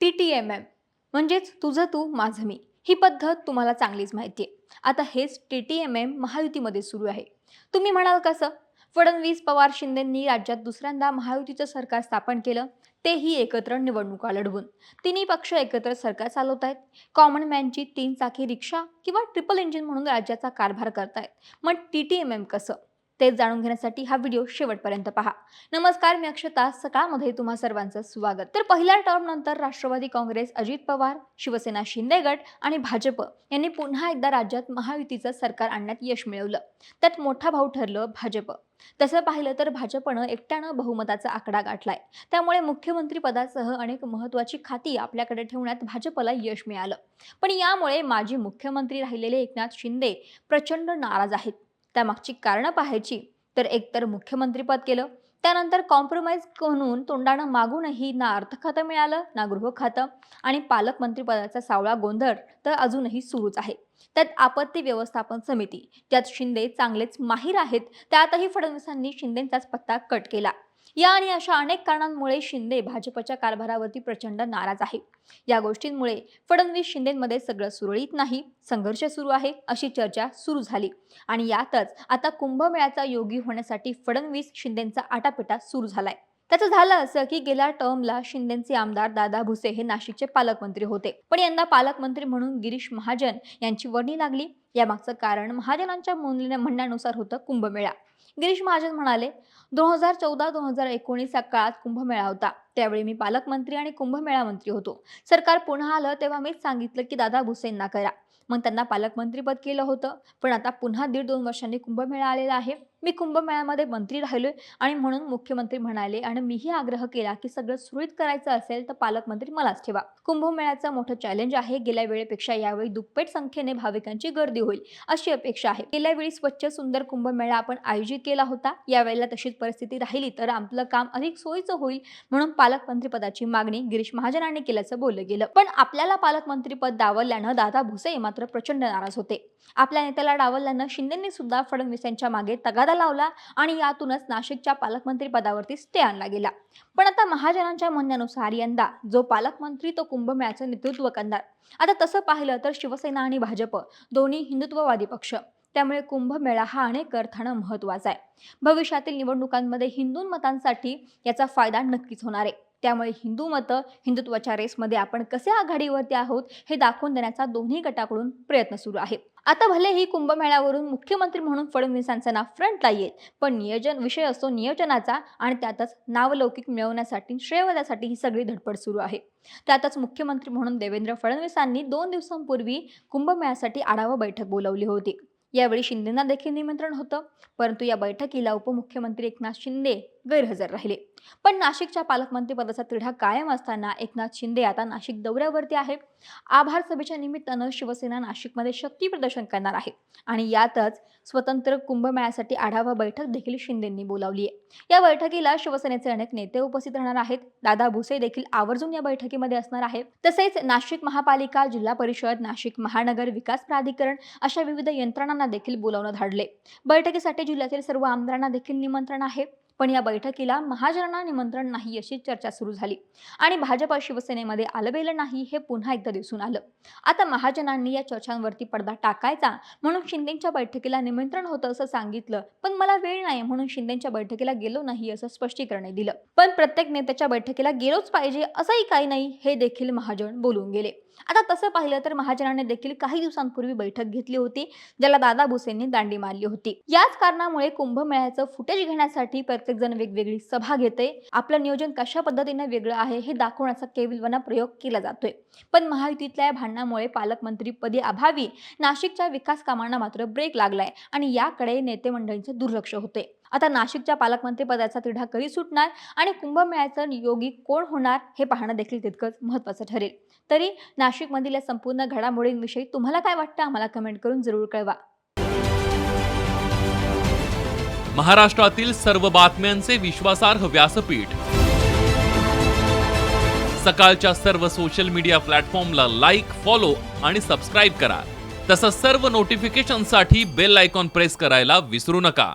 T T M M म्हणजेच तुझं तू माझं मी. ही पद्धत तुम्हाला चांगलीच माहिती आहे आता हेच टी टी एम एम महायुतीमध्ये सुरू आहे. तुम्ही म्हणाल कसं? फडणवीस पवार शिंदेंनी राज्यात दुसऱ्यांदा महायुतीचं सरकार स्थापन केलं तेही एकत्र निवडणुका लढवून. तिन्ही पक्ष एकत्र सरकार चालवत आहेत कॉमन मॅनची तीन चाकी रिक्षा किंवा ट्रिपल इंजिन म्हणून राज्याचा कारभार करतायत. मग टी टी एम एम कसं? तेच जाणून घेण्यासाठी हा व्हिडिओ शेवटपर्यंत पहा. नमस्कार मी अक्षता. सकाळमध्ये तुम्हा सर्वांचं स्वागत. तर पहिल्या टर्मनंतर राष्ट्रवादी काँग्रेस अजित पवार शिवसेना शिंदे गट आणि भाजप यांनी पुन्हा एकदा राज्यात महायुतीचं सरकार आणण्यात यश मिळवलं. त्यात मोठा भाऊ ठरलं भाजप. तसं पाहिलं तर भाजपनं एकट्यानं बहुमताचा आकडा गाठलाय. त्यामुळे मुख्यमंत्री पदासह अनेक महत्वाची खाती आपल्याकडे ठेवण्यात भाजपला यश मिळालं. पण यामुळे माजी मुख्यमंत्री राहिलेले एकनाथ शिंदे प्रचंड नाराज आहेत. त्यामागची कारणं पाहायची. तर एकतर मुख्यमंत्रीपद केलं. त्यानंतर कॉम्प्रोमाइज म्हणून तोंडानं मागूनही ना अर्थ खातं मिळालं ना गृह खातं आणि पालकमंत्रीपदाचा सावळा गोंधळ तर अजूनही सुरूच आहे. त्यात आपत्ती व्यवस्थापन समिती त्यात शिंदे चांगलेच माहीर आहेत. त्यातही फडणवीसांनी शिंदेचाच पत्ता कट केला. या आणि अशा अनेक कारणांमुळे शिंदे भाजपच्या कारभारावरती प्रचंड नाराज आहे. या गोष्टींमुळे फडणवीस शिंदेमध्ये सगळं सुरळीत नाही संघर्ष सुरू आहे अशी चर्चा सुरू झाली. आणि यातच आता कुंभमेळ्याचा योगी होण्यासाठी फडणवीस शिंदेचा आटापिटा सुरू झालाय. त्याचं झालं असं की गेल्या टर्मला शिंदेचे आमदार दादा भुसे हे नाशिकचे पालकमंत्री होते. पण यंदा पालकमंत्री म्हणून गिरीश महाजन यांची वर्णी लागली. यामागचं कारण महाजनांच्या म्हणण्यानुसार होतं कुंभमेळा. गिरीश महाजन म्हणाले दोन हजार चौदा दोन हजार एकोणीस या काळात कुंभमेळा होता. त्यावेळी मी पालकमंत्री आणि कुंभमेळा मंत्री होतो. सरकार पुन्हा आलं तेव्हा मीच सांगितलं की दादा भुसेंना करा. मग त्यांना पालकमंत्रीपद केलं होतं. पण आता पुन्हा दीड दोन वर्षांनी कुंभमेळा आलेला आहे. मी कुंभमेळ्यामध्ये मंत्री राहिलोय आणि म्हणून मुख्यमंत्री म्हणाले आणि मीही आग्रह केला की सगळं सुरळीत करायचं असेल तर पालकमंत्री मलाच ठेवा. कुंभमेळ्याचं मोठं चॅलेंज आहे. गेल्या वेळेपेक्षा यावेळी दुप्पट संख्येने भाविकांची गर्दी होईल अशी अपेक्षा आहे. गेल्या वेळी स्वच्छ सुंदर कुंभमेळा आपण आयोजित केला होता. यावेळेला तशीच परिस्थिती राहिली तर आपलं काम अधिक सोयीचं होईल म्हणून पालकमंत्रीपदाची मागणी गिरीश महाजनांनी केल्याचं बोललं गेलं. पण आपल्याला पालकमंत्रीपद डावल्यानं दादा भुसे मात्र प्रचंड नाराज होते. आपल्या नेत्याला डावलल्यानं शिंदेंनी सुद्धा फडणवीस यांच्या मागे तगादा लावला आणि यातूनच नाशिकच्या पालकमंत्री पदावरती स्टे आणला गेला. पण आता महाजनांच्या म्हणण्यानुसार यंदा जो पालकमंत्री तो कुंभमेळ्याचं नेतृत्व करणार. आता तसं पाहिलं तर शिवसेना आणि भाजप दोन्ही हिंदुत्ववादी पक्ष. त्यामुळे कुंभमेळा हा अनेक अर्थानं महत्त्वाचा आहे. भविष्यातील निवडणुकांमध्ये हिंदू मतांसाठी याचा फायदा नक्कीच होणार आहे. त्यामुळे हिंदू मतं हिंदुत्वाच्या रेसमध्ये आपण कसे आघाडीवरती आहोत हे दाखवून देण्याचा दोन्ही गटाकडून प्रयत्न सुरू आहे आता भले ही कुंभमेळ्यावरून मुख्यमंत्री म्हणून फडणवीसांचं नाव फ्रंटला येईल पण नियोजन विषय असतो नियोजनाचा आणि त्यातच नावलौकिक मिळवण्यासाठी श्रेयवदासाठी ही सगळी धडपड सुरू आहे. त्यातच मुख्यमंत्री म्हणून देवेंद्र फडणवीसांनी दोन दिवसांपूर्वी कुंभमेळ्यासाठी आढावा बैठक बोलावली होती. यावेळी शिंदेना देखील निमंत्रण होतं परंतु या बैठकीला उपमुख्यमंत्री एकनाथ शिंदे गैरहजर राहिले. पण नाशिकच्या पालकमंत्रीपदाचा तिढा कायम असताना एकनाथ शिंदे आता नाशिक दौऱ्यावरती आहे आभार सभेच्या निमित्तानं शिवसेना नाशिकमध्ये शक्ती प्रदर्शन करणार आहे आणि यातच स्वतंत्र कुंभमेळ्यासाठी आढावा बैठक देखील शिंदेंनी बोलावली आहे. या बैठकीला शिवसेनेचे अनेक नेते उपस्थित राहणार आहेत. दादा भुसे देखील आवर्जून या बैठकीमध्ये असणार आहे तसेच नाशिक महापालिका जिल्हा परिषद नाशिक महानगर विकास प्राधिकरण अशा विविध यंत्रणांना देखील बोलावण्यात धाडले बैठकीसाठी जिल्ह्यातील सर्व आमदारांना देखील निमंत्रण आहे. पण या बैठकीला महाजनांना निमंत्रण नाही अशी चर्चा सुरू झाली. आणि भाजप शिवसेनेमध्ये आलबेलं नाही हे पुन्हा एकदा दिसून आलं. आता महाजनांनी या चर्चांवरती पडदा टाकायचा म्हणून शिंदेच्या बैठकीला निमंत्रण होतं असं सांगितलं पण मला वेळ नाही म्हणून शिंदेच्या बैठकीला गेलो नाही असं स्पष्टीकरण दिलं. पण प्रत्येक नेत्याच्या बैठकीला गेलोच पाहिजे असंही काही नाही हे देखील महाजन बोलून गेले. आता तसं पाहिलं तर महाजनाने देखील काही दिवसांपूर्वी बैठक घेतली होती ज्याला दादा भुसेंनी दांडी मारली होती. याच कारणामुळे कुंभमेळ्याचं फुटेज घेण्यासाठी प्रत्येक जण वेगवेगळी सभा घेते आपलं नियोजन कशा पद्धतीने वेगळं आहे हे दाखवण्याचा केविलवाना प्रयोग केला जातोय. पण महायुतीतल्या या भांडणामुळे पालकमंत्रीपदी अभावी नाशिकच्या विकास कामांना मात्र ब्रेक लागलाय आणि याकडे नेते मंडळींचे दुर्लक्ष होते आता नाशिकच्या पालकमंत्री पदाचा तिढा कधी सुटणार आणि कुंभमेळ्याचं योगी कोण होणार हे पाहणं देखील तितकंच महत्त्वाचं ठरेल. तरी नाशिकमधील या संपूर्ण घडामोडींविषयी तुम्हाला काय वाटतं आम्हाला कमेंट करून जरूर कळवा. महाराष्ट्रातील सर्व बातम्यांचे विश्वासार्ह व्यासपीठ. सकाळच्या सर्व सोशल मीडिया प्लॅटफॉर्मला लाईक फॉलो आणि सबस्क्राईब करा. तसंच सर्व नोटिफिकेशनसाठी बेल आयकॉन प्रेस करायला विसरू नका.